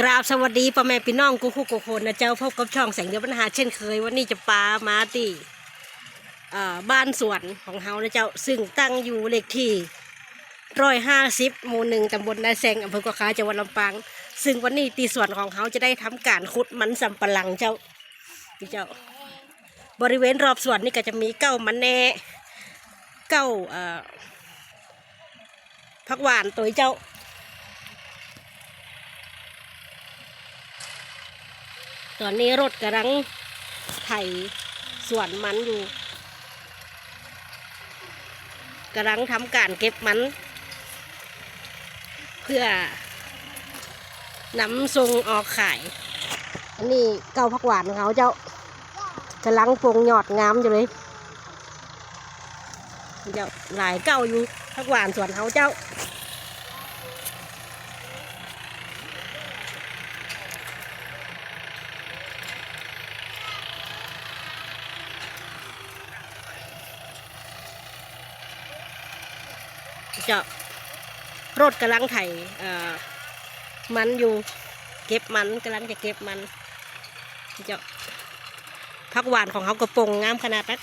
กราบสวัสดีพ่อแม่พี่น้องกูคู่กูคนนะเจ้าพบกับช่องแสงเดียวปัญหาเช่นเคย วันนี้จะปามาตีบ้านสวนของเฮานะเจ้าซึ่งตั้งอยู่เลขที่ร้อยห้าสิบหมู่หนึ่งตำบลนาแซงอำเภอกวาคาจังหวัดลำปางซึ่งวันนี้ตีสวนของเฮาจะได้ทำการขุดมันสำปะหลังเจ้านี่เจ้า บริเวณรอบสวนนี่ก็จะมีเก้ามันแน่เก้าผักหวานตัวเจ้า ตอนนี้รถกำลังไถสวนมันอยู่กำลังทำการเก็บมัน เพื่อนำส่งออกขาย อันนี้เก้าผักหวานของเขาเจ้ากำลังปรุงยอดงามอยู่เลยเจ้าหลายเก้าอยู่ผักหวานสวนเขาเจ้า จ้ารถกำลังไถ่มันอยู่ เก็บมันกำลังจะเก็บมันจ้าพักหวานของเขากระปงงามขนาดนั้น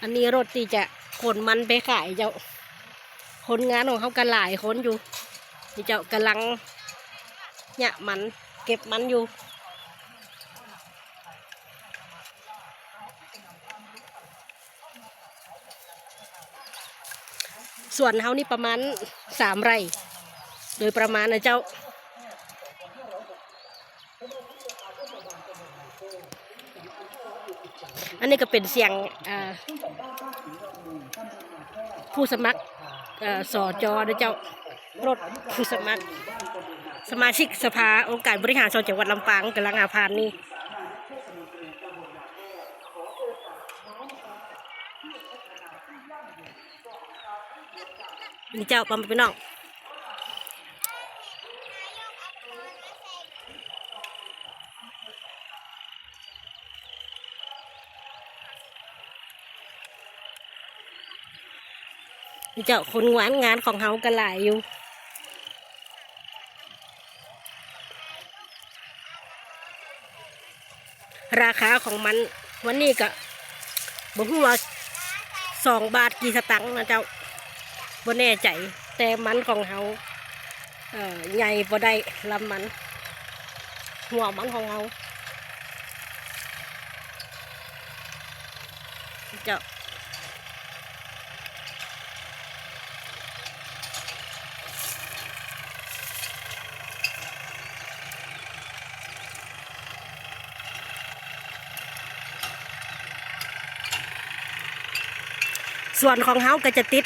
อันนี้รถที่จะขนมันไปขายเจ้าคนงานของเขากันหลายคนอยู่นี่เจ้ากำลังเนี่ยมันเก็บมันอยู่ ส่วนเฮานี่ประมาณสามไร่ โดยประมาณนะเจ้า อันนี้ก็เป็นเสียงผู้สมัครสอจอนะเจ้ารถผู้สมัคร สมาชิกสภาองค์การบริหารส่วนจังหวัดลำปางกำลังอาพานนี่ นี่เจ้าปอมพี่น้องนี่เจ้าคนงานงานของเฮากันหลายอยู่ราคาของมันวันนี้ก็บอกว่าสองบาทกี่สตังค์นะเจ้า บ่แน่ใจ แต่มันของเฮาเอ่อใหญ่บ่ได้ลำมัน หัวมันของเฮาเจ้าส่วนของเฮาก็จะติด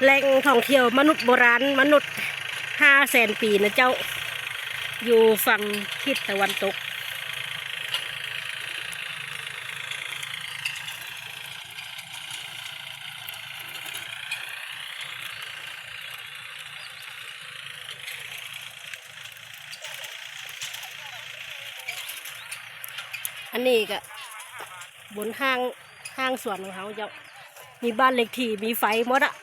แหล่งท่องเที่ยวมนุษย์โบราณมนุษย์ห้าแสนปีนะเจ้า อยู่ฝั่งทิศตะวันตก อันนี้ก็บนห้างห้างสวนของเขาเจ้า มีบ้านเล็กที่มีไฟหมดอะ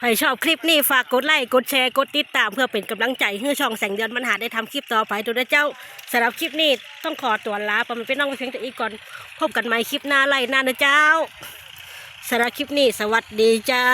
ใครชอบคลิปนี้ฝากกดไลค์กดแชร์กดติดตามเพื่อเป็นกำลังใจให้ช่องแสงเดือนมันหาได้ทำคลิปต่อไปตัวนะเจ้าสำหรับคลิปนี้ต้องขอตัวลาไปมันเป็นน้องไปเพียงแต่อีกก่อนพบกันใหม่คลิปหน้าไล่หน้านะเจ้าสำหรับคลิปนี้สวัสดีเจ้า